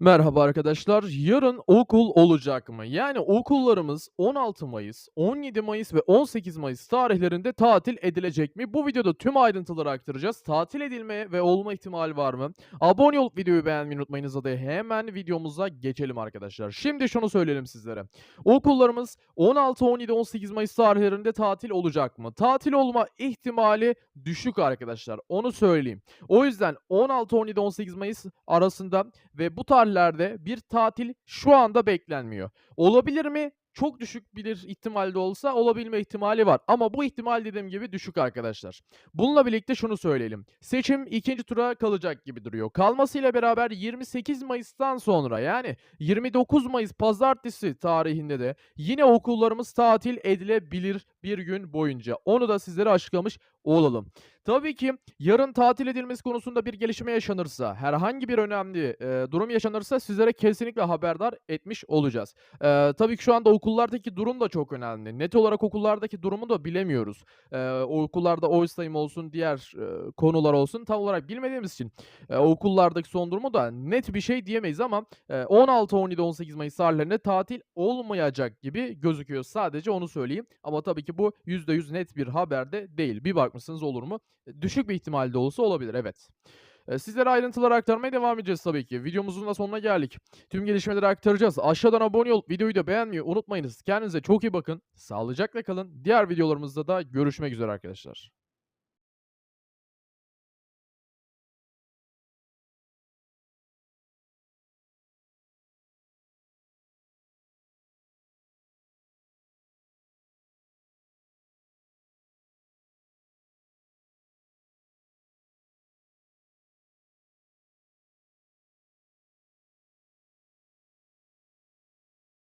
Merhaba arkadaşlar. Yarın okul olacak mı? Yani okullarımız 16 Mayıs, 17 Mayıs ve 18 Mayıs tarihlerinde tatil edilecek mi? Bu videoda tüm ayrıntıları aktaracağız. Tatil edilmeye ve olma ihtimali var mı? Abone olup videoyu beğenmeyi unutmayınız. Hadi hemen videomuza geçelim arkadaşlar. Şimdi şunu söyleyelim sizlere. Okullarımız 16, 17, 18 Mayıs tarihlerinde tatil olacak mı? Tatil olma ihtimali düşük arkadaşlar. Onu söyleyeyim. O yüzden 16, 17, 18 Mayıs arasında ve bu tarihlerde bir tatil şu anda beklenmiyor. Olabilir mi? Çok düşük bir ihtimalde olsa olabilme ihtimali var. Ama bu ihtimal dediğim gibi düşük arkadaşlar. Bununla birlikte şunu söyleyelim. Seçim ikinci tura kalacak gibi duruyor. Kalmasıyla beraber 28 Mayıs'tan sonra yani 29 Mayıs pazartesi tarihinde de yine okullarımız tatil edilebilir bir gün boyunca. Onu da sizlere açıklamış olalım. Tabii ki yarın tatil edilmesi konusunda bir gelişme yaşanırsa, herhangi bir önemli, eee, durum yaşanırsa sizlere kesinlikle haberdar etmiş olacağız. Eee, tabii ki şu anda okullardaki durum da çok önemli. Net olarak okullardaki durumu da bilemiyoruz. O okullarda oy sayımı olsun, diğer, eee, konular olsun tam olarak bilmediğimiz için, eee, okullardaki son durumu da net bir şey diyemeyiz ama, eee, 16, 17, 18 Mayıs tarihlerinde tatil olmayacak gibi gözüküyor. Sadece onu söyleyeyim ama tabii ki bu %100 net bir haber de değil. Bir bakmışsınız olur mu? Eee, düşük bir ihtimalde olsa olabilir, evet. Eee, sizlere ayrıntıları aktarmaya devam edeceğiz tabii ki. Videomuzun da sonuna geldik. Tüm gelişmeleri aktaracağız. Aşağıdan abone olup videoyu da beğenmeyi unutmayınız. Kendinize çok iyi bakın. Sağlıcakla kalın. Diğer videolarımızda da görüşmek üzere arkadaşlar.